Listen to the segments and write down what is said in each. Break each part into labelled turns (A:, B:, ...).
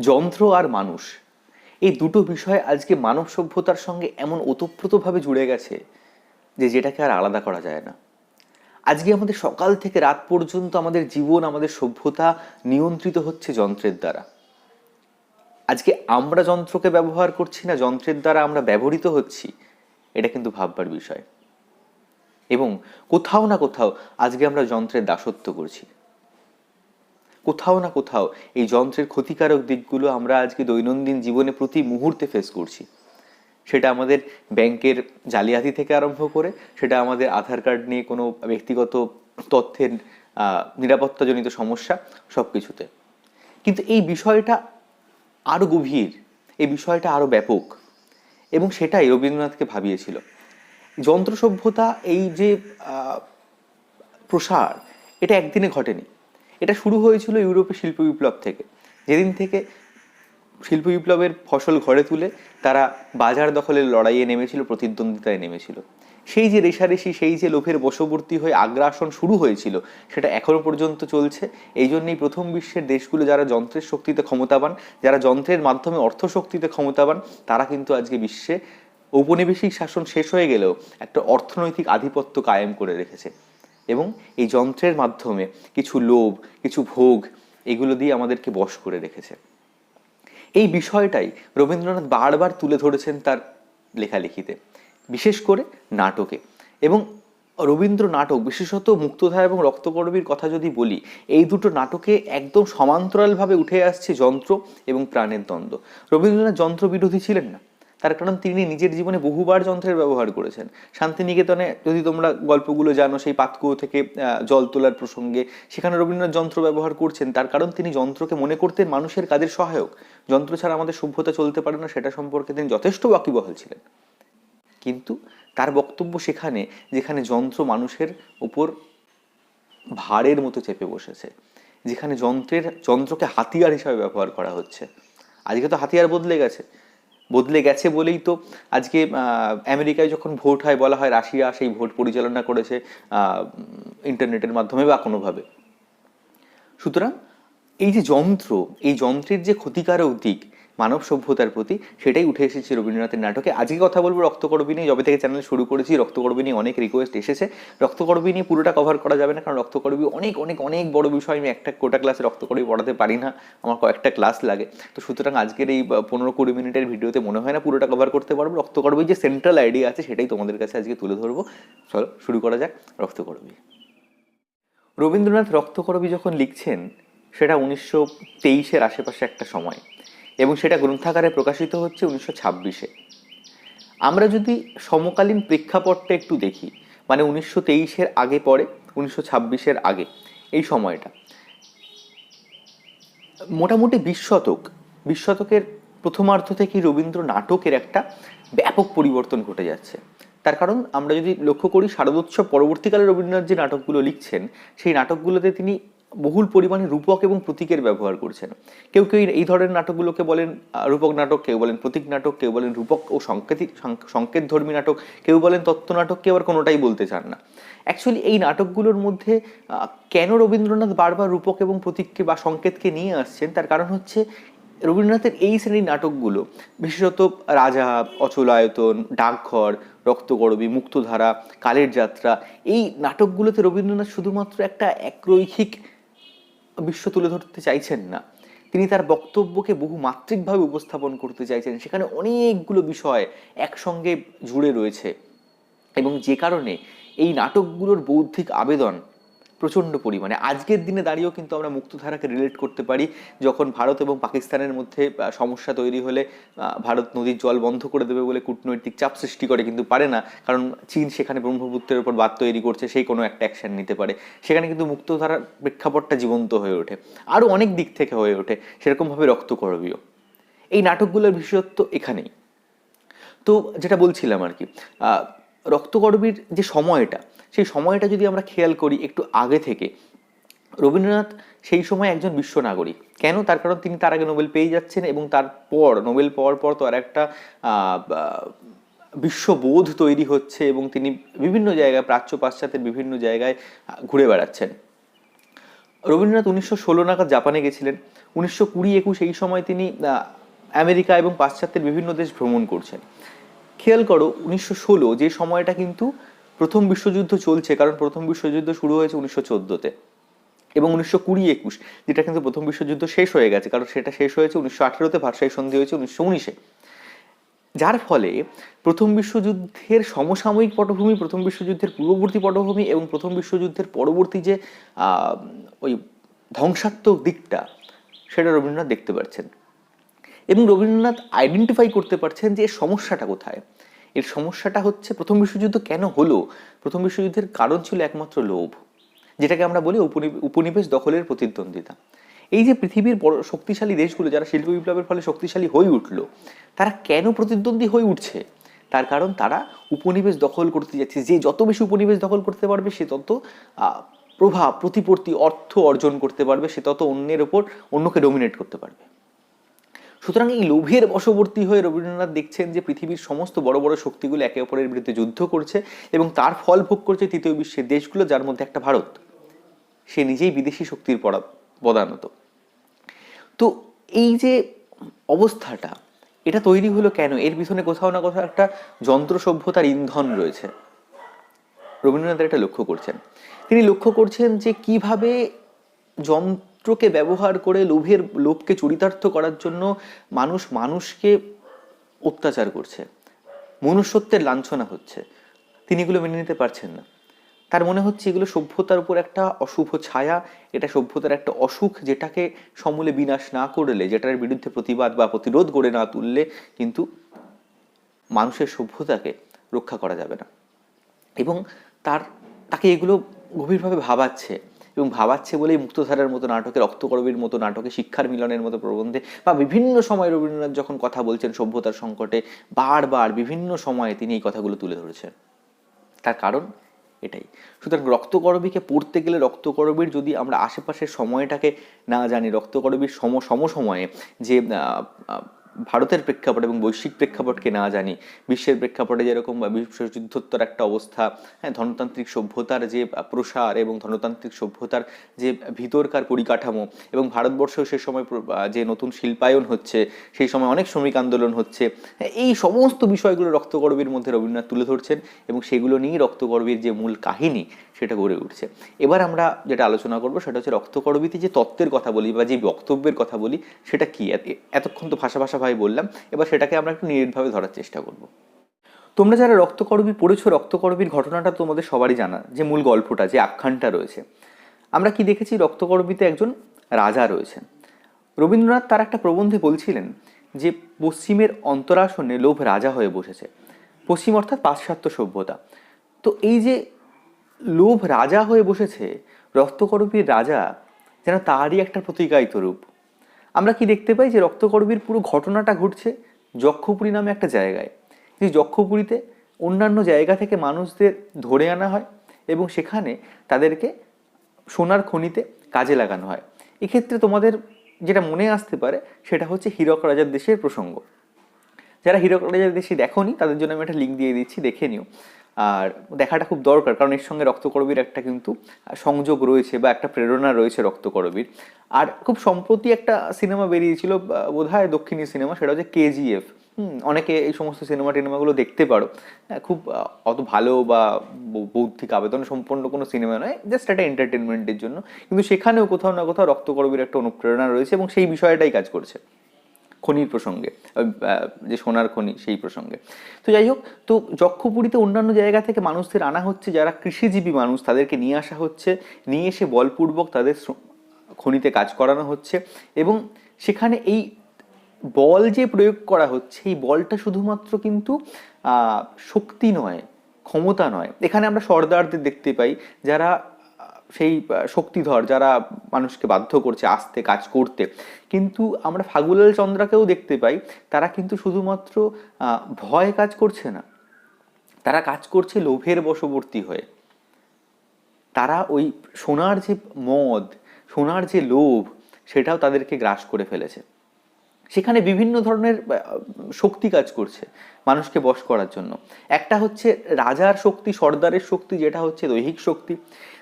A: যন্ত্র আর মানুষ। এই দুটো বিষয় আজকে মানব সভ্যতার সঙ্গে এমন ওতপ্রোতভাবে জুড়ে গেছে যে যেটাকে আর আলাদা করা যায় না। আজকে আমাদের সকাল থেকে রাত পর্যন্ত আমাদের জীবন, আমাদের সভ্যতা নিয়ন্ত্রিত হচ্ছে যন্ত্রের দ্বারা। আজকে আমরা যন্ত্রকে ব্যবহার করছি না, যন্ত্রের দ্বারা আমরা ব্যবহৃত হচ্ছি, এটা কিন্তু ভাববার বিষয়। এবং কোথাও না কোথাও আজকে আমরা যন্ত্রের দাসত্ব করছি। কোথাও না কোথাও এই যন্ত্রের ক্ষতিকারক দিকগুলো আমরা আজকে দৈনন্দিন জীবনে প্রতি মুহূর্তে ফেস করছি। সেটা আমাদের ব্যাংকের জালিয়াতি থেকে আরম্ভ করে, সেটা আমাদের আধার কার্ড নিয়ে কোনো ব্যক্তিগত তথ্যের নিরাপত্তাজনিত সমস্যা সব কিছুতে কিন্তু এই বিষয়টা আরও গভীর, এই বিষয়টা আরও ব্যাপক এবং সেটাই রবীন্দ্রনাথকে ভাবিয়েছিল। যন্ত্র সভ্যতা এই যে প্রসার, এটা একদিনে ঘটেনি। এটা শুরু হয়েছিল ইউরোপে শিল্প বিপ্লব থেকে। যেদিন থেকে শিল্প বিপ্লবের ফসল ঘরে তুলে তারা বাজার দখলের লড়াইয়ে নেমেছিল, প্রতিদ্বন্দ্বিতায় নেমেছিল। সেই যে রেশারেশি, সেই যে লোভের বশবর্তী হয়ে আগ্রাসন শুরু হয়েছিল, সেটা এখনও পর্যন্ত চলছে। এই জন্যই প্রথম বিশ্বের দেশগুলো যারা যন্ত্রের শক্তিতে ক্ষমতাবান, যারা যন্ত্রের মাধ্যমে অর্থ শক্তিতে ক্ষমতাবান, তারা কিন্তু আজকে বিশ্বে ঔপনিবেশিক শাসন শেষ হয়ে গেলেও একটা অর্থনৈতিক আধিপত্য কায়েম করে রেখেছে। এবং এই যন্ত্রের মাধ্যমে কিছু লোভ, কিছু ভোগ এগুলো দিয়ে আমাদেরকে বশ করে রেখেছে। এই বিষয়টাই রবীন্দ্রনাথ বারবার তুলে ধরেছেন তার লেখালেখিতে, বিশেষ করে নাটকে। এবং রবীন্দ্র নাটক, বিশেষত মুক্তধারা এবং রক্তকরবীর কথা যদি বলি, এই দুটো নাটকে একদম সমান্তরালভাবে উঠে আসছে যন্ত্র এবং প্রাণের দ্বন্দ্ব। রবীন্দ্রনাথ যন্ত্র বিরোধী ছিলেন না। তার কারণ তিনি নিজের জীবনে বহুবার যন্ত্রের ব্যবহার করেছেন। শান্তিনিকেতনে যদি তোমরা গল্পগুলো জানো, সেই পাতকুয়ো থেকে জল তোলার প্রসঙ্গে, সেখানে রবীন্দ্রনাথ যন্ত্র ব্যবহার করছেন। তার কারণ তিনি যন্ত্রকে মনে করতেন মানুষের কাজের সহায়ক। যন্ত্র ছাড়া আমাদের সভ্যতা চলতে পারে না, সেটা সম্পর্কে তিনি যথেষ্ট ওয়াকিবহাল ছিলেন। কিন্তু তার বক্তব্য সেখানে, যেখানে যন্ত্র মানুষের উপর ভারের মতো চেপে বসেছে, যেখানে যন্ত্রের, যন্ত্রকে হাতিয়ার হিসাবে ব্যবহার করা হচ্ছে। আজকে তো হাতিয়ার বদলে গেছে। বদলে গেছে বলেই তো আজকে আমেরিকায় যখন ভোট হয় বলা হয় রাশিয়া সেই ভোট পরিচালনা করেছে ইন্টারনেটের মাধ্যমে বা কোনোভাবে। সুতরাং এই যে যন্ত্র, এই যন্ত্রের যে ক্ষতিকারক দিক মানব সভ্যতার প্রতি, সেটাই উঠে এসেছে রবীন্দ্রনাথের নাটকে। আজকে কথা বলব রক্তকরবী নিয়ে। যবে থেকে চ্যানেল শুরু করেছি, রক্তকরবী নিয়ে অনেক রিকোয়েস্ট এসেছে। রক্তকরবী নিয়ে পুরোটা কভার করা যাবে না, কারণ রক্তকরবী অনেক অনেক অনেক বড় বিষয়। আমি একটা কোটা ক্লাসে রক্তকরবী পড়াতে পারি না। আমার কয়েকটা ক্লাস লাগে। তো সুতরাং আজকের এই পনেরো কুড়ি মিনিটের ভিডিওতে মনে হয় না পুরোটা কভার করতে পারব। রক্তকরবীর যে সেন্ট্রাল আইডিয়া আছে, সেটাই তোমাদের কাছে আজকে তুলে ধরবো। চলো, শুরু করা যাক। রক্তকরবী। রবীন্দ্রনাথ রক্তকরবী যখন লিখছেন, সেটা উনিশশো তেইশের আশেপাশে একটা সময়। এবং সেটা গ্রন্থাকারে প্রকাশিত হচ্ছে উনিশশো ছাব্বিশে। আমরা যদি সমকালীন প্রেক্ষাপটটা একটু দেখি মানে উনিশশো তেইশের আগে পরে উনিশশো ছাব্বিশের আগে, এই সময়টা। মোটামুটি বিশ শতক বিশ শতকের প্রথমার্ধ থেকেই রবীন্দ্র নাটকের একটা ব্যাপক পরিবর্তন ঘটে যাচ্ছে। তার কারণ, আমরা যদি লক্ষ্য করি, শারদোৎসব পরবর্তীকালে রবীন্দ্রনাথ যে নাটকগুলো লিখছেন, সেই নাটকগুলোতে তিনি বহুল পরিমাণে রূপক এবং প্রতীকের ব্যবহার করছেন। কেউ কেউ এই ধরনের নাটকগুলোকে বলেন রূপক নাটক, কেউ বলেন প্রতীক নাটক, কেউ বলেন রূপক ও সংকেতিক সংকেত ধর্মী নাটক, কেউ বলেন তত্ত্ব নাটক, কেউ আবার কোনোটাই বলতে চান না। অ্যাকচুয়ালি এই নাটকগুলোর মধ্যে কেন রবীন্দ্রনাথ বারবার রূপক এবং প্রতীককে বা সংকেতকে নিয়ে আসছেন? তার কারণ হচ্ছে, রবীন্দ্রনাথের এই শ্রেণির নাটকগুলো, বিশেষত রাজা অচলায়তন ডাকঘর, রক্তগরবী, মুক্তধারা, কালের যাত্রা, এই নাটকগুলোতে রবীন্দ্রনাথ শুধুমাত্র একটা একরৈখিক বিশ্ব তুলে ধরতে চাইছেন না। তিনি তার বক্তব্যকে বহু মাত্রিকভাবে উপস্থাপন করতে চাইছেন। সেখানে অনেকগুলো বিষয় একসঙ্গে জুড়ে রয়েছে এবং যে কারণে এই নাটকগুলোর বৌদ্ধিক আবেদন প্রচণ্ড পরিমাণে। আজকের দিনে দাঁড়িয়েও কিন্তু আমরা মুক্তধারাকে রিলেট করতে পারি, যখন ভারত এবং পাকিস্তানের মধ্যে সমস্যা তৈরি হলে ভারত নদীর জল বন্ধ করে দেবে বলে কূটনৈতিক চাপ সৃষ্টি করে কিন্তু পারে না, কারণ চীন সেখানে ব্রহ্মপুত্রের উপর বাদ তৈরি করছে, সেই কোনো একটা অ্যাকশন নিতে পারে। সেখানে কিন্তু মুক্তধারার প্রেক্ষাপটটা জীবন্ত হয়ে ওঠে। আরও অনেক দিক থেকে হয়ে ওঠে, সেরকমভাবে রক্তকরবীয়। এই নাটকগুলোর বিশেষত্ব এখানেই। তো যেটা বলছিলাম আর কি আহ, রক্তকরবীর যে সময়টা সেই সময়টা যদি আমরা খেয়াল করি একটু আগে থেকে রবীন্দ্রনাথ সেই সময় একজন বিশ্ব নাগরিক। কেন? তার কারণ তিনি তার আগে নোবেল পেয়ে যাচ্ছেন এবং তারপর নোবেল পাওয়ার পর তো আর একটা বিশ্ববোধ তৈরি হচ্ছে এবং তিনি বিভিন্ন জায়গায় প্রাচ্য পাশ্চাত্যের বিভিন্ন জায়গায় ঘুরে বেড়াচ্ছেন। রবীন্দ্রনাথ উনিশশো ষোলো নাগাদ জাপানে গেছিলেন। উনিশশো কুড়ি একুশ এই সময় তিনি আমেরিকা এবং পাশ্চাত্যের বিভিন্ন দেশ ভ্রমণ করছেন। খেয়াল করো, উনিশশো ষোলো যে সময়টা কিন্তু প্রথম বিশ্বযুদ্ধ চলছে, কারণ প্রথম বিশ্বযুদ্ধ শুরু হয়েছে উনিশশো চোদ্দোতে। এবং উনিশশো কুড়ি একুশ, যেটা কিন্তু প্রথম বিশ্বযুদ্ধ শেষ হয়ে গেছে, কারণ সেটা শেষ হয়েছে উনিশশো আঠেরোতে, ভারসাই সন্ধি হয়েছে উনিশশো উনিশে। যার ফলে প্রথম বিশ্বযুদ্ধের সমসাময়িক পটভূমি, প্রথম বিশ্বযুদ্ধের পূর্ববর্তী পটভূমি এবং প্রথম বিশ্বযুদ্ধের পরবর্তী যে ওই ধ্বংসাত্মক দিকটা, সেটা রবীন্দ্রনাথ দেখতে পাচ্ছেন এবং রবীন্দ্রনাথ আইডেন্টিফাই করতে পারছেন যে এর সমস্যাটা কোথায়? এর সমস্যাটা হচ্ছে প্রথম বিশ্বযুদ্ধ কেন হলো? প্রথম বিশ্বযুদ্ধের কারণ ছিল একমাত্র লোভ, যেটাকে আমরা বলি উপনি- উপনিবেশ দখলের প্রতিদ্বন্দ্বিতা। এই যে পৃথিবীর বড় শক্তিশালী দেশগুলো যারা শিল্প বিপ্লবের ফলে শক্তিশালী হয়ে উঠল, তারা কেন প্রতিদ্বন্দ্বী হয়ে উঠছে? তার কারণ তারা উপনিবেশ দখল করতে যাচ্ছে। যে যত বেশি উপনিবেশ দখল করতে পারবে, সে তত প্রভাব, প্রতিপত্তি, অর্থ অর্জন করতে পারবে, সে তত অন্যের ওপর অন্যকে ডোমিনেট করতে পারবে। সুতরাং এই লোভের বশবর্তী হয়ে রবীন্দ্রনাথ দেখছেন যে পৃথিবীর সমস্ত বড় বড় শক্তিগুলো একে অপরের বিরুদ্ধে যুদ্ধ করছে এবং তার ফল ভোগ করছে তৃতীয় বিশ্বের দেশগুলো, যার মধ্যে একটা ভারত। সে নিজেই বিদেশি শক্তির পরা পদানত। তো এই যে অবস্থাটা, এটা তৈরি হলো কেন? এর পিছনে কোথাও না কোথাও একটা যন্ত্র সভ্যতার ইন্ধন রয়েছে। রবীন্দ্রনাথ এটা লক্ষ্য করছেন। তিনি লক্ষ্য করছেন যে কীভাবে যন্ত্রকে ব্যবহার করে লোভের, লোভকে চরিতার্থ করার জন্য মানুষ মানুষকে অত্যাচার করছে, মনুষ্যত্বের লাঞ্ছনা হচ্ছে। তিনি এগুলো মেনে নিতে পারছেন না। তার মনে হচ্ছে এগুলো সভ্যতার উপর একটা অশুভ ছায়া, এটা সভ্যতার একটা অসুখ যেটাকে সমূলে বিনাশ না করলে, যেটার বিরুদ্ধে প্রতিবাদ বা প্রতিরোধ গড়ে না তুললে কিন্তু মানুষের সভ্যতাকে রক্ষা করা যাবে না। এবং তার, তাকে এগুলো গভীরভাবে ভাবাচ্ছে। এবং ভাবাচ্ছে বলেই মুক্তধারার মতো নাটকে, রক্তকরবীর মতো নাটকে, শিক্ষার মিলনের মতো প্রবন্ধে বা বিভিন্ন সময় রবীন্দ্রনাথ যখন কথা বলছেন সভ্যতার সংকটে, বারবার বিভিন্ন সময়ে তিনি এই কথাগুলো তুলে ধরেছেন। তার কারণ এটাই। সুতরাং রক্তকরবীকে পড়তে গেলে রক্তকরবীর যদি আমরা আশেপাশের সময়টাকে না জানি, রক্তকরবীর সম, সমসময়ে যে ভারতের প্রেক্ষাপট এবং বৈশ্বিক প্রেক্ষাপটকে না জানি বিশ্বের প্রেক্ষাপটে যেরকম বিশ্বযুদ্ধোত্তর একটা অবস্থা হ্যাঁ ধনতান্ত্রিক সভ্যতার যে প্রসার এবং ধনতান্ত্রিক সভ্যতার যে ভিতরকার পরিকাঠামো এবং ভারতবর্ষেও সে সময় যে নতুন শিল্পায়ন হচ্ছে সেই সময় অনেক শ্রমিক আন্দোলন হচ্ছে হ্যাঁ, এই সমস্ত বিষয়গুলো রক্তকরবীর মধ্যে রবীন্দ্রনাথ তুলে ধরছেন এবং সেগুলো নিয়েই রক্তকরবীর যে মূল কাহিনী সেটা গড়ে উঠছে। এবার আমরা যেটা আলোচনা করব সেটা হচ্ছে রক্তকরবীতে যে তত্ত্বের কথা বলি বা যে বক্তব্যের কথা বলি সেটা কি? এতক্ষণ তো ভাষা ভাষা ভাষাভাবে বললাম, এবার সেটাকে আমরা একটু নিরেটভাবে ধরার চেষ্টা করব। তোমরা যারা রক্তকরবী পড়েছো, রক্তকরবীর ঘটনাটা তোমাদের সবারই জানা, যে মূল গল্পটা, যে আখ্যানটা রয়েছে। আমরা কি দেখেছি, রক্তকরবীতে একজন রাজা রয়েছেন। রবীন্দ্রনাথ তার একটা প্রবন্ধে বলছিলেন যে, পশ্চিমের অন্তরাসনে লোভ রাজা হয়ে বসেছে। পশ্চিম অর্থাৎ পাশ্চাত্য সভ্যতা। তো এই যে লোভ রাজা হয়ে বসেছে, রক্তকরবীর রাজা যেন তারই একটা প্রতিকায়িত রূপ। আমরা কি দেখতে পাই যে রক্তকরবীর পুরো ঘটনাটা ঘটছে যক্ষপুরী নামে একটা জায়গায়। যে যক্ষপুরীতে অন্যান্য জায়গা থেকে মানুষদের ধরে আনা হয় এবং সেখানে তাদেরকে সোনার খনিতে কাজে লাগানো হয়। এক্ষেত্রে তোমাদের যেটা মনে আসতে পারে সেটা হচ্ছে হীরক রাজার দেশের প্রসঙ্গ। যারা হীরক রাজার দেশে দেখোনি তাদের জন্য আমি একটা লিঙ্ক দিয়ে দিচ্ছি, দেখে নিও। আর দেখাটা খুব দরকার, কারণ এর সঙ্গে রক্তকরবীর একটা কিন্তু সংযোগ রয়েছে বা একটা প্রেরণা রয়েছে রক্তকরবীর। আর খুব সম্প্রতি একটা সিনেমা বেরিয়েছিল বোধ হয় দক্ষিণী সিনেমা, সেটা হচ্ছে কেজিএফ। হুম, অনেকে এই সমস্ত সিনেমা টিনেমাগুলো দেখতে পারো। খুব অত ভালো বৌ- বৌদ্ধিক আবেদন সম্পন্ন কোনো সিনেমা নয় জাস্ট একটা এন্টারটেনমেন্টের জন্য। কিন্তু সেখানেও কোথাও না কোথাও রক্তকরবীর একটা অনুপ্রেরণা রয়েছে এবং সেই বিষয়টাই কাজ করছে। খনির প্রসঙ্গে যে সোনার খনি সেই প্রসঙ্গে। তো যাই হোক, তো যক্ষপুরীতে অন্যান্য জায়গা থেকে মানুষদের আনা হচ্ছে, যারা কৃষিজীবী মানুষ, তাদেরকে নিয়ে আসা হচ্ছে। নিয়ে এসে বলপূর্বক তাদের খনিতে কাজ করানো হচ্ছে এবং সেখানে এই বল যে প্রয়োগ করা হচ্ছে, এই বলটা শুধুমাত্র কিন্তু শক্তি নয়, ক্ষমতা নয়। এখানে আমরা সর্দারদের দেখতে পাই, যারা সেই শক্তিধর যারা মানুষকে বাধ্য করছে আসতে, কাজ করতে। কিন্তু আমরা ফাগুলাল চন্দ্রাকেও দেখতে পাই, তারা কিন্তু শুধুমাত্র ভয় কাজ করছে না। তারা কাজ করছে লোভের বশবর্তী হয়ে। তারা ওই সোনার যে মদ, সোনার যে লোভ, সেটাও তাদেরকে গ্রাস করে ফেলেছে। সেখানে বিভিন্ন ধরনের শক্তি কাজ করছে মানুষকে বশ করার জন্য। একটা হচ্ছে রাজার শক্তি, সর্দারের শক্তি, যেটা হচ্ছে দৈহিক শক্তি।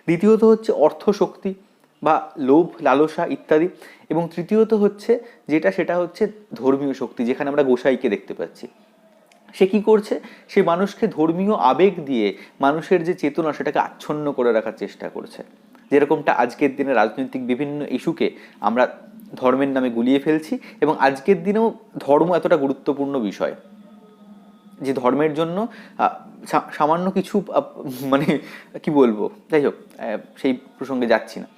A: দ্বিতীয়ত হচ্ছে অর্থশক্তি বা লোভ, লালসা ইত্যাদি এবং তৃতীয়ত হচ্ছে যেটা, সেটা হচ্ছে ধর্মীয় শক্তি যেখানে আমরা গোসাইকে দেখতে পাচ্ছি। সে কি করছে? সে মানুষকে ধর্মীয় আবেগ দিয়ে মানুষের যে চেতনা, সেটাকে আচ্ছন্ন করে রাখার চেষ্টা করছে। যেরকমটা আজকের দিনে রাজনৈতিক বিভিন্ন ইস্যুকে আমরা ধর্মের নামে গুলিয়ে ফেলছি এবং আজকের দিনেও ধর্ম এতটা গুরুত্বপূর্ণ বিষয়। যে ধর্মের জন্য সামান্য কিছু মানে কি বলব? যাই হোক সেই প্রসঙ্গে যাচ্ছি না।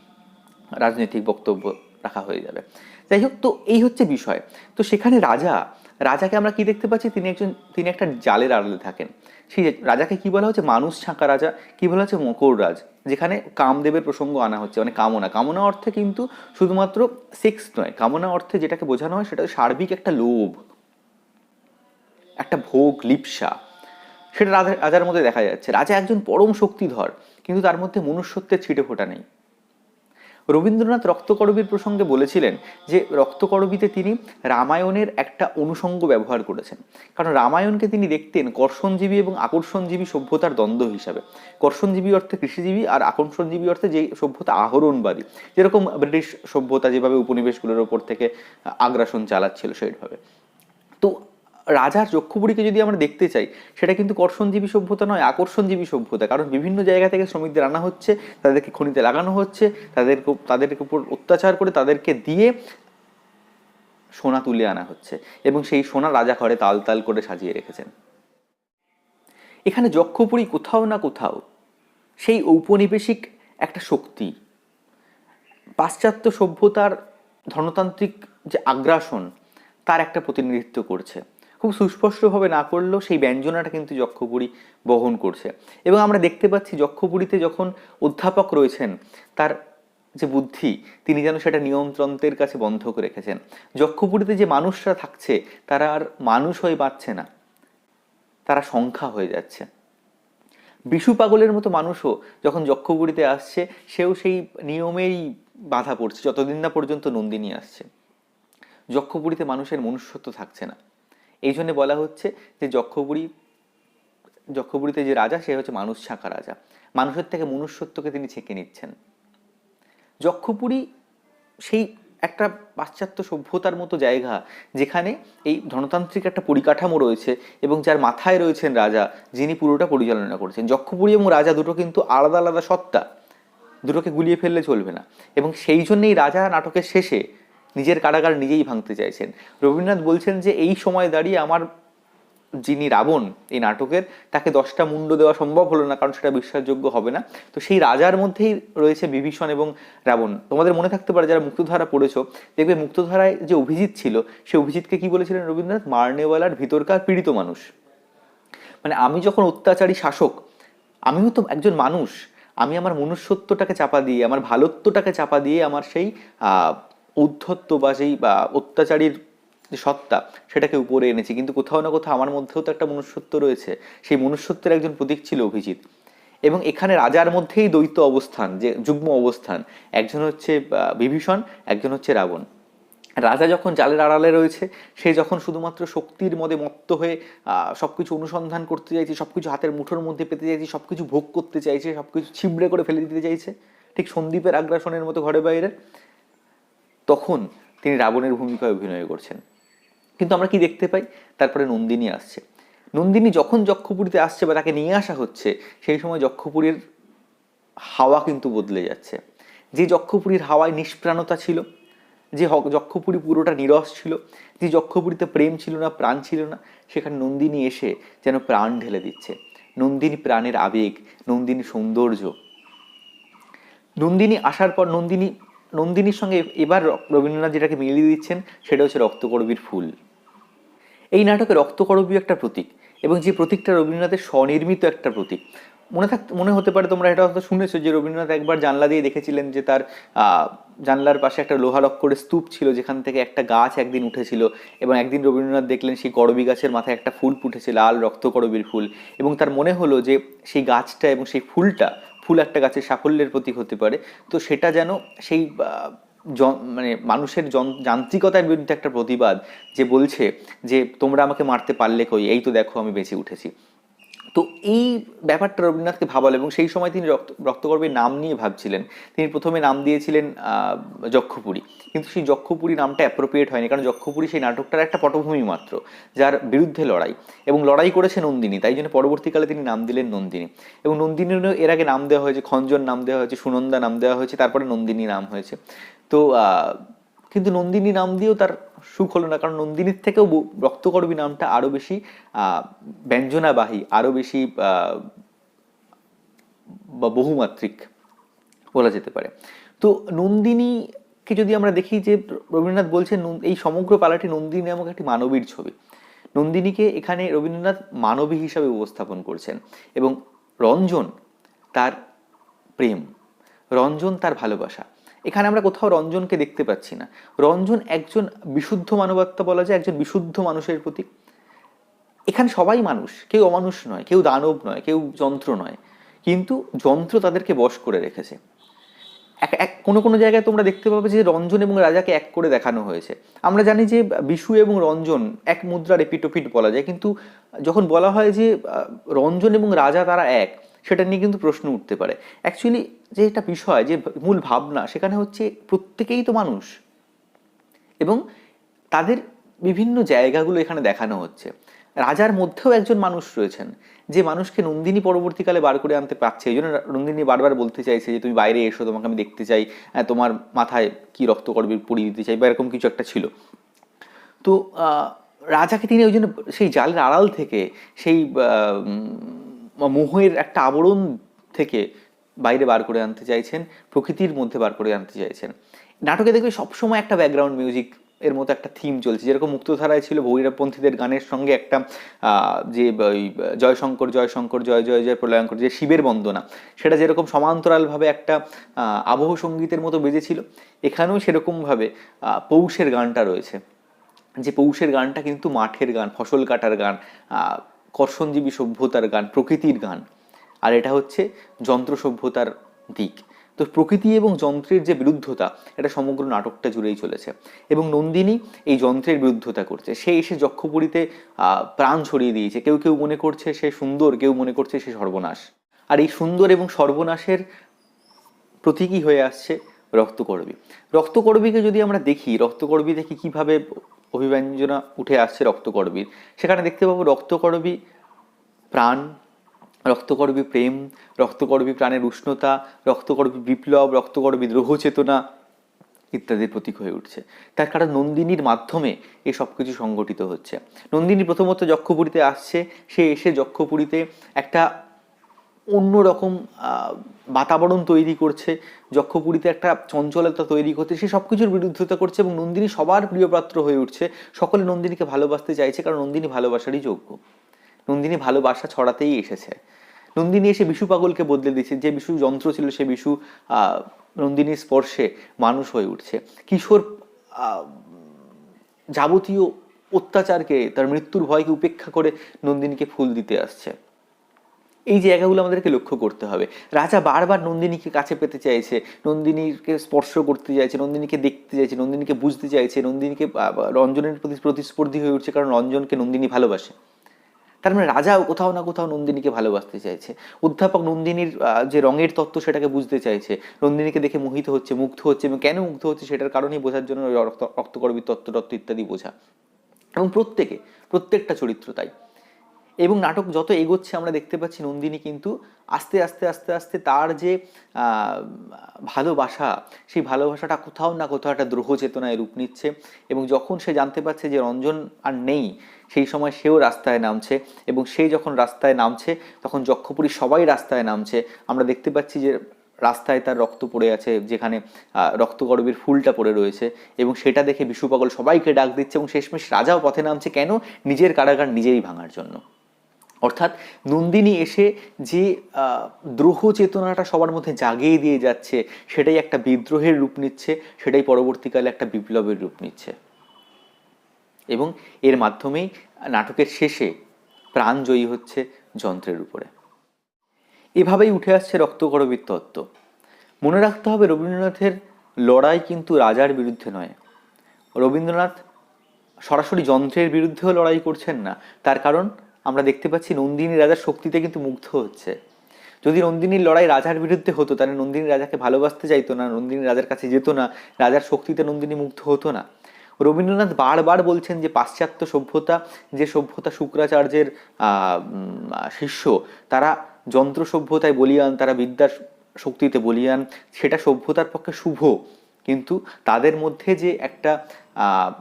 A: রাজনৈতিক বক্তব্য রাখা হয়ে যাবে। যাই হোক, তো এই হচ্ছে বিষয়। তো সেখানে রাজা, রাজাকে আমরা কি দেখতে পাচ্ছি? তিনি একজন, তিনি একটা জালের আড়ালে থাকেন। সেই রাজাকে কি বলা হচ্ছে? মানুষ ছাঁকা রাজা। কি বলা হচ্ছে? মকর রাজ। যেখানে কামদেবের প্রসঙ্গ আনা হচ্ছে মানে কামনা। কামনা অর্থে কিন্তু শুধুমাত্র সেক্স নয়, কামনা অর্থে যেটাকে বোঝানো হয় সেটা সার্বিক একটা লোভ। একটা ভোগ, লিপসা। সেটা রাজা রাজার মধ্যে দেখা যাচ্ছে। রাজা একজন পরম শক্তিধর, কিন্তু তার মধ্যে মনুষ্যত্বের ছিটে ফোটা নেই। রবীন্দ্রনাথ রক্তকরবীর প্রসঙ্গে বলেছিলেন যে, রক্তকরবীতে তিনি রামায়ণের একটা অনুষঙ্গ ব্যবহার করেছেন। কারণ রামায়ণকে তিনি দেখতেন কর্ষণজীবী এবং আকর্ষণজীবী সভ্যতার দ্বন্দ্ব হিসাবে। কর্ষণজীবী অর্থে কৃষিজীবী আর আকর্ষণজীবী অর্থে যে সভ্যতা আহরণবাদী। যেরকম ব্রিটিশ সভ্যতা যেভাবে উপনিবেশগুলোর ওপর থেকে আগ্রাসন চালাচ্ছিল সেইভাবে। তো রাজার যক্ষপুরীকে যদি আমরা দেখতে চাই, সেটা কিন্তু কর্ষণজীবী সভ্যতা নয়, আকর্ষণজীবী সভ্যতা। কারণ বিভিন্ন জায়গা থেকে শ্রমিকদের আনা হচ্ছে, তাদেরকে খনিতে লাগানো হচ্ছে, তাদের তাদের উপর অত্যাচার করে তাদেরকে দিয়ে সোনা তুলে আনা হচ্ছে এবং সেই সোনা রাজা ঘরে তাল তাল করে সাজিয়ে রেখেছেন। এখানে যক্ষপুরী কোথাও না কোথাও সেই ঔপনিবেশিক একটা শক্তি। পাশ্চাত্য সভ্যতার ধনতান্ত্রিক যে আগ্রাসন, তার একটা প্রতিনিধিত্ব করছে। খুব সুস্পষ্টভাবে না করলেও সেই ব্যঞ্জনাটা কিন্তু যক্ষপুরী বহন করছে। এবং আমরা দেখতে পাচ্ছি যক্ষপুরীতে যখন অধ্যাপক রয়েছেন, তার যে বুদ্ধি, তিনি যেন সেটা নিয়ন্ত্রণের কাছে বন্ধ করে রেখেছেন। যক্ষপুরীতে যে মানুষরা থাকছে, তারা আর মানুষ হয়ে বাঁচছে না। তারা সংখ্যা হয়ে যাচ্ছে। বিশু পাগলের মতো মানুষও যখন যক্ষপুরীতে আসছে, সেও সেই নিয়মেই বাধা পড়ছে, যতদিন না পর্যন্ত নন্দিনী আসছে। যক্ষপুরীতে মানুষের মনুষ্যত্ব থাকছে না। এই জন্য বলা হচ্ছে যে যক্ষপুরী যক্ষপুরীতে যে রাজা, সে হচ্ছে মানুষ ছাঁকা রাজা। মানুষের থেকে মনুষ্যত্বকে তিনি ছেঁকে নিচ্ছেন। যক্ষপুরী সেই একটা পাশ্চাত্য সভ্যতার মতো জায়গা যেখানে এই ধনতান্ত্রিক একটা পরিকাঠামো রয়েছে এবং যার মাথায় রয়েছেন রাজা, যিনি পুরোটা পরিচালনা করছেন। যক্ষপুরী এবং রাজা দুটো কিন্তু আলাদা আলাদা সত্তা। দুটোকে গুলিয়ে ফেললে চলবে না। এবং সেই জন্যেই রাজা নাটকের শেষে নিজের কারাগার নিজেই ভাঙতে চাইছেন। রবীন্দ্রনাথ বলছেন যে, এই সময় দাঁড়িয়ে আমার যিনি রাবণ, এই নাটকের, তাকে দশটা মুন্ড দেওয়া সম্ভব হলো না, কারণ সেটা বিশ্বাসযোগ্য হবে না। তো সেই রাজার মধ্যেই রয়েছে বিভীষণ এবং রাবণ। তোমাদের মনে থাকতে পারে, যারা মুক্তধারা পড়েছো, দেখবে মুক্তধারায় যে অভিজিৎ ছিল, সে অভিজিৎকে কি বলেছিলেন রবীন্দ্রনাথ? মারনেওয়ালার ভিতরকার পীড়িত মানুষ। মানে আমি যখন অত্যাচারী শাসক, আমিও তো একজন মানুষ। আমি আমার মনুষ্যত্বটাকে চাপা দিয়ে, আমার ভালোত্বটাকে চাপা দিয়ে আমার সেই আহ, বা সেই বা অত্যাচারীর যে সত্তা সেটাকে উপরে এনেছি। কিন্তু কোথাও না কোথাও আমার মধ্যেও তো একটা মনুষ্যত্ব রয়েছে। সেই মনুষ্যত্বের একজন প্রতীক ছিল অভিজিৎ। এবং এখানে রাজার মধ্যেই দ্বৈত অবস্থান যে যুগ্ম অবস্থান। একজন হচ্ছে বিভীষণ একজন হচ্ছে রাবণ। রাজা যখন জালের আড়ালে রয়েছে সে যখন শুধুমাত্র শক্তির মদে মত্ত হয়ে আহ, সবকিছু অনুসন্ধান করতে চাইছে সবকিছু হাতের মুঠোর মধ্যে পেতে চাইছে সবকিছু ভোগ করতে চাইছে সবকিছু ছিবড়ে করে ফেলে দিতে চাইছে ঠিক সন্দীপের আগ্রাসনের মতো ঘরে বাইরে তখন তিনি রাবণের ভূমিকায় অভিনয় করছেন। কিন্তু আমরা কি দেখতে পাই? তারপরে নন্দিনী আসছে। নন্দিনী যখন যক্ষপুরীতে আসছে বা তাকে নিয়ে আসা হচ্ছে, সেই সময় যক্ষপুরীর হাওয়া কিন্তু বদলে যাচ্ছে। যে যক্ষপুরীর হাওয়ায় নিষ্প্রাণতা ছিল, যে যক্ষপুরী পুরোটা নিরস ছিল, যে যক্ষপুরীতে প্রেম ছিল না, প্রাণ ছিল না, সেখানে নন্দিনী এসে যেন প্রাণ ঢেলে দিচ্ছে। নন্দিনী প্রাণের আবেগ, নন্দিনী সৌন্দর্য। নন্দিনী আসার পর নন্দিনী নন্দিনীর সঙ্গে এবার রবীন্দ্রনাথ যেটাকে মিলিয়ে দিচ্ছেন, সেটা হচ্ছে রক্তকরবীর ফুল। এই নাটকে রক্তকরবী একটা প্রতীক এবং যে প্রতীকটা রবীন্দ্রনাথের স্বনির্মিত একটা প্রতীক। মনে থাক মনে হতে পারে তোমরা এটা হয়তো শুনেছো যে রবীন্দ্রনাথ একবার জানলা দিয়ে দেখেছিলেন যে তার জানলার পাশে একটা লোহা লক্করের স্তূপ ছিল, যেখান থেকে একটা গাছ একদিন উঠেছিল এবং একদিন রবীন্দ্রনাথ দেখলেন সেই করবী গাছের মাথায় একটা ফুল ফুটেছে, লাল রক্তকরবীর ফুল। এবং তার মনে হলো যে সেই গাছটা এবং সেই ফুলটা ফুল একটা গাছের সাফল্যের প্রতীক হতে পারে। তো সেটা যেন সেই মানে মানুষের যান্ত্রিকতার বিরুদ্ধে একটা প্রতিবাদ যে বলছে যে তোমরা আমাকে মারতে পারলে কই? এই তো দেখো আমি বেঁচে উঠেছি। তো এই ব্যাপারটা রবীন্দ্রনাথকে ভাবাল এবং সেই সময় তিনি রক্ত রক্তগর্বের নাম নিয়ে ভাবছিলেন। তিনি প্রথমে নাম দিয়েছিলেন যক্ষপুরী। কিন্তু সেই যক্ষপুরী নামটা অ্যাপ্রোপ্রিয়েট হয়নি, কারণ যক্ষপুরী সেই নাটকটার একটা পটভূমি মাত্র, যার বিরুদ্ধে লড়াই। এবং লড়াই করেছে নন্দিনী, তাই জন্য পরবর্তীকালে তিনি নাম দিলেন নন্দিনী। এবং নন্দিনীরও এর আগে নাম দেওয়া হয়েছে, খঞ্জন নাম দেওয়া হয়েছে, সুনন্দা নাম দেওয়া হয়েছে, তারপরে নন্দিনী নাম হয়েছে। তো কিন্তু নন্দিনী নাম দিয়েও তার সুখ হলো না, কারণ নন্দিনীর থেকেও রক্তকরবী নামটা আরও বেশি ব্যঞ্জনাবাহী, আরও বেশি বা বহুমাত্রিক বলা যেতে পারে। তো নন্দিনীকে যদি আমরা দেখি যে রবীন্দ্রনাথ বলছেন এই সমগ্র পালাটি নন্দিনী নামক একটি মানবীর ছবি। নন্দিনীকে এখানে রবীন্দ্রনাথ মানবী হিসাবে উপস্থাপন করছেন এবং রঞ্জন তার প্রেম, রঞ্জন তার ভালোবাসা। এখানে আমরা কোথাও রঞ্জনকে দেখতে পাচ্ছি না। রঞ্জন একজন বিশুদ্ধ মানবাত্মা বলা যায়, একজন বিশুদ্ধ মানুষের প্রতীক এখানে সবাই মানুষ, কেউ অমানুষ নয়, কেউ দানব নয়, কেউ যন্ত্র নয়। কিন্তু যন্ত্র তাদেরকে বশ করে রেখেছে। এক এক, কোনো কোনো জায়গায় তোমরা দেখতে পাবে যে রঞ্জন এবং রাজাকে এক করে দেখানো হয়েছে। আমরা জানি যে বিশু এবং রঞ্জন এক মুদ্রার এপিটোপিট বলা যায়, কিন্তু যখন বলা হয় যে রঞ্জন এবং রাজা তারা এক সেটা নিয়ে কিন্তু প্রশ্ন উঠতে পারে। অ্যাকচুয়ালি যে একটা বিষয়, যে মূল ভাবনা, সেখানে হচ্ছে প্রত্যেকেই তো মানুষ। এবং তাদের বিভিন্ন জায়গাগুলো এখানে দেখানো হচ্ছে। রাজার মধ্যেও একজন মানুষ রয়েছেন, যে মানুষকে নন্দিনী পরবর্তীকালে বার করে আনতে পারছে। এই জন্য নন্দিনী বারবার বলতে চাইছে যে, তুমি বাইরে এসো, তোমাকে আমি দেখতে চাই তোমার মাথায় কি রক্তকর্বীর পরিয়ে দিতে চাই? বা এরকম কিছু একটা ছিল। তো রাজাকে তিনি ওই জন্য সেই জালের আড়াল থেকে, সেই মোহের একটা আবরণ থেকে বাইরে বার করে আনতে চাইছেন, প্রকৃতির মধ্যে বার করে আনতে চাইছেন। নাটকে দেখবে সবসময় একটা ব্যাকগ্রাউন্ড মিউজিক এর মতো একটা থিম চলছে। যেরকম মুক্তধারায় ছিল ভৈরবপন্থীদের গানের সঙ্গে একটা যে জয়শঙ্কর জয়শঙ্কর, জয় জয় জয়, প্রলয়ঙ্কর, যে শিবের বন্দনা, সেটা যেরকম সমান্তরালভাবে একটা আবহ সঙ্গীতের মতো বেজেছিল, এখানেও সেরকমভাবে পৌষের গানটা রয়েছে। যে পৌষের গানটা কিন্তু মাঠের গান, ফসল কাটার গান কর্ষণজীবী সভ্যতার গান, প্রকৃতির গান। আর এটা হচ্ছে যন্ত্র সভ্যতার দিক। তো প্রকৃতি এবং যন্ত্রের যে বিরুদ্ধতা, এটা সমগ্র নাটকটা জুড়েই চলেছে। এবং নন্দিনী এই যন্ত্রের বিরুদ্ধতা করছে। সে এসে যক্ষপুরীতে প্রাণ ছড়িয়ে দিয়েছে। কেউ কেউ মনে করছে সে সুন্দর, কেউ মনে করছে সে সর্বনাশ। আর এই সুন্দর এবং সর্বনাশের প্রতীকী হয়ে আসছে রক্তকরবী রক্তকরবীকে যদি আমরা দেখি রক্তকরবী দেখি কীভাবে অভিব্যঞ্জনা উঠে আসছে রক্তকরবীর। সেখানে দেখতে পাবো রক্তকরবী প্রাণ, রক্তকরবী প্রেম, রক্তকরবী প্রাণের উষ্ণতা, রক্তকরবী বিপ্লব, রক্তকরবী দ্রোহ চেতনা ইত্যাদির প্রতীক হয়ে উঠছে। তার কারণ নন্দিনীর মাধ্যমে এই সব কিছু সংগঠিত হচ্ছে। নন্দিনী প্রথমত যক্ষপুরীতে আসছে, সে এসে যক্ষপুরীতে একটা অন্যরকম বাতাবরণ তৈরি করছে। যক্ষপুরীতে একটা চঞ্চলতা তৈরি করছে, সে সব কিছুর বিরুদ্ধতা করছে এবং নন্দিনী সবার প্রিয়পাত্র হয়ে উঠছে। সকলে নন্দিনীকে ভালোবাসতে চাইছে কারণ নন্দিনী ভালোবাসারই যোগ্য। নন্দিনী ভালোবাসা ছড়াতেই এসেছে। নন্দিনী এসে বিশু পাগলকে বদলে দিচ্ছে যে বিশু যন্ত্র ছিল সে বিশু নন্দিনীর স্পর্শে মানুষ হয়ে উঠছে। কিশোর যাবতীয় অত্যাচারকে, তার মৃত্যুর ভয়কে উপেক্ষা করে নন্দিনীকে ফুল দিতে আসছে। এই জায়গাগুলো আমাদেরকে লক্ষ্য করতে হবে। রাজা বারবার নন্দিনীকে কাছে পেতে চাইছে, নন্দিনীকে স্পর্শ করতে চাইছে, নন্দিনীকে দেখতে চাইছে, নন্দিনীকে বুঝতে চাইছে, নন্দিনীকে রঞ্জনের প্রতি প্রতিস্পর্ধী হয়ে উঠছে কারণ রঞ্জনকে নন্দিনী ভালোবাসে। তার মানে রাজাও কোথাও না কোথাও নন্দিনীকে ভালোবাসতে চাইছে। অধ্যাপক নন্দিনীর যে রঙের তত্ত্ব সেটাকে বুঝতে চাইছে। নন্দিনীকে দেখে মোহিত হচ্ছে, মুগ্ধ হচ্ছে এবং কেন মুগ্ধ হচ্ছে সেটার কারণেই বোঝার জন্য রক্ত, রক্তকরবী তত্ত্ব তত্ত্ব ইত্যাদি বোঝা। এবং প্রত্যেকে, প্রত্যেকটা চরিত্র তাই। এবং নাটক যত এগোচ্ছে আমরা দেখতে পাচ্ছি নন্দিনী কিন্তু আস্তে আস্তে আস্তে আস্তে তার যে ভালোবাসা, সেই ভালোবাসাটা কোথাও না কোথাও একটা দ্রোহ চেতনায় রূপ নিচ্ছে এবং যখন সে জানতে পারছে যে রঞ্জন আর নেই, সেই সময় সেও রাস্তায় নামছে এবং সে যখন রাস্তায় নামছে, তখন যক্ষপুরী সবাই রাস্তায় নামছে। আমরা দেখতে পাচ্ছি যে রাস্তায় তার রক্ত পড়ে আছে, যেখানে রক্তগরবের ফুলটা পড়ে রয়েছে এবং সেটা দেখে বিশুপাগল সবাইকে ডাক দিচ্ছে এবং শেষমেশ রাজাও পথে নামছে। কেন? নিজের কারাগার নিজেই ভাঙার জন্য। অর্থাৎ নন্দিনী এসে যে দ্রোহ চেতনাটা সবার মধ্যে জাগিয়ে দিয়ে যাচ্ছে, সেটাই একটা বিদ্রোহের রূপ নিচ্ছে, সেটাই পরবর্তীকালে একটা বিপ্লবের রূপ নিচ্ছে। এবং এর মাধ্যমেই নাটকের শেষে প্রাণ জয়ী হচ্ছে যন্ত্রের উপরে। এভাবেই উঠে আসছে রক্তকরবীর তত্ত্ব। মনে রাখতে হবে, রবীন্দ্রনাথের লড়াই কিন্তু রাজার বিরুদ্ধে নয়। রবীন্দ্রনাথ সরাসরি যন্ত্রের বিরুদ্ধেও লড়াই করছেন না। তার কারণ আমরা দেখতে পাচ্ছি নন্দিনী রাজার শক্তিতে কিন্তু মুগ্ধ হচ্ছে। যদি নন্দিনীর লড়াই রাজার বিরুদ্ধে হতো, তাহলে নন্দিনী রাজাকে ভালোবাসতে চাইতো না, নন্দিনী রাজার কাছে যেত না, রাজার শক্তিতে নন্দিনী মুগ্ধ হতো না। রবীন্দ্রনাথ বারবার বলছেন যে পাশ্চাত্য সভ্যতা, যে সভ্যতা শুক্রাচার্যের শিষ্য, তারা যন্ত্র সভ্যতায় বলিয়ান, তারা বিদ্যার শক্তিতে বলিয়ান, সেটা সভ্যতার পক্ষে শুভ। কিন্তু তাদের মধ্যে যে একটা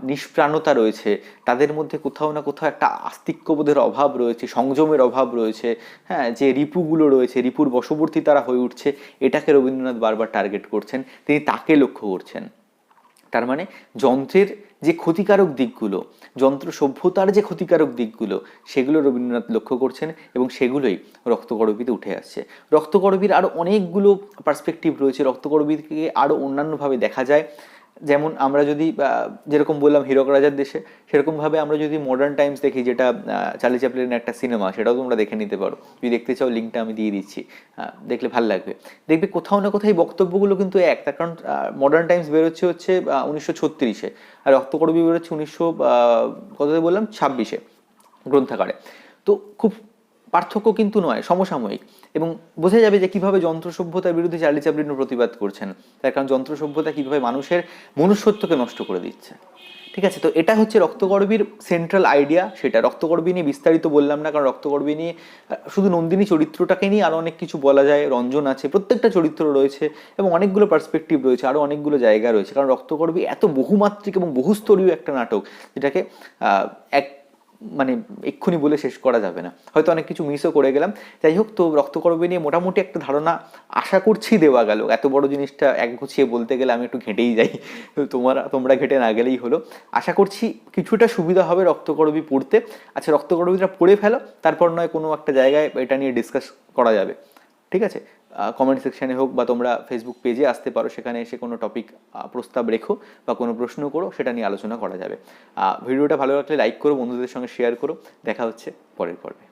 A: নিষ্প্রাণতা রয়েছে, তাদের মধ্যে কোথাও না কোথাও একটা আস্তিক্যবোধের অভাব রয়েছে, সংযমের অভাব রয়েছে হ্যাঁ যে রিপুগুলো রয়েছে, রিপুর বশবর্তী তারা হয়ে উঠছে, এটাকে রবীন্দ্রনাথ বারবার টার্গেট করছেন, তিনি তাকে লক্ষ্য করছেন। তার মানে যন্ত্রের যে ক্ষতিকারক দিকগুলো যন্ত্র সভ্যতার যে ক্ষতিকারক দিকগুলো, সেগুলো রবীন্দ্রনাথ লক্ষ্য করছেন এবং সেগুলোই রক্তকরবীতে উঠে আসছে। রক্তকরবীর আরও অনেকগুলো পার্সপেক্টিভ রয়েছে। রক্তকরবীকে আরও অন্যান্যভাবে দেখা যায়। যেমন আমরা যদি যেরকম বললাম হীরক রাজার দেশে, সেরকমভাবে আমরা যদি মডার্ন টাইমস দেখি যেটা চার্লি চ্যাপলিনের একটা সিনেমা সেটাও তোমরা দেখে নিতে পারো। যদি দেখতে চাও লিঙ্কটা আমি দিয়ে দিচ্ছি। দেখলে ভালো লাগবে। দেখবে কোথাও না কোথাও এই বক্তব্যগুলো কিন্তু এক, তার কারণ মডার্ন টাইমস বেরোচ্ছে হচ্ছে উনিশশো ছত্রিশে, আর রক্তকরবী বেরোচ্ছে উনিশশো কততে বললাম? ছাব্বিশে গ্রন্থাগারে তো খুব পার্থক্য কিন্তু নয়, সমসাময়িক। এবং বোঝা যাবে যে কীভাবে যন্ত্র সভ্যতার বিরুদ্ধে চার্লি চ্যাপলিনও প্রতিবাদ করছেন। তার কারণ যন্ত্র সভ্যতা কীভাবে মানুষের মনুষ্যত্বকে নষ্ট করে দিচ্ছে। ঠিক আছে, তো এটা হচ্ছে রক্তকরবীর সেন্ট্রাল আইডিয়া সেটা। রক্তকরবী নিয়ে বিস্তারিত বললাম না, কারণ রক্তকরবী নিয়ে শুধু নন্দিনী চরিত্রটাকে নিয়ে আরও অনেক কিছু বলা যায়, রঞ্জন আছে, প্রত্যেকটা চরিত্র রয়েছে এবং অনেকগুলো পার্সপেক্টিভ রয়েছে আরও অনেকগুলো জায়গা রয়েছে। কারণ রক্তকরবী এত বহুমাত্রিক এবং বহুস্তরীয় একটা নাটক, যেটাকে এক মানে এক্ষুনি বলে শেষ করা যাবে না। হয়তো অনেক কিছু মিসও করে গেলাম। যাই হোক, তো রক্তকরবী নিয়ে মোটামুটি একটা ধারণা আশা করছি দেওয়া গেল। এত বড় জিনিসটা এক গুছিয়ে বলতে গেলে আমি একটু ঘেঁটেই যাই। তোমার, তোমরা ঘেঁটে না গেলেই হলো। আশা করছি কিছুটা সুবিধা হবে রক্তকরবী পড়তে। আচ্ছা রক্তকরবীটা পড়ে ফেলো, তারপর নয় কোনো একটা জায়গায় এটা নিয়ে ডিসকাস করা যাবে। ঠিক আছে? কমেন্ট সেকশানে হোক বা তোমরা ফেসবুক পেজে আসতে পারো, সেখানে এসে কোনো টপিক প্রস্তাব রেখো বা কোনো প্রশ্ন করো, সেটা নিয়ে আলোচনা করা যাবে। ভিডিওটা ভালো লাগলে লাইক করো, বন্ধুদের সঙ্গে শেয়ার করো। দেখা হচ্ছে পরের পর্বে।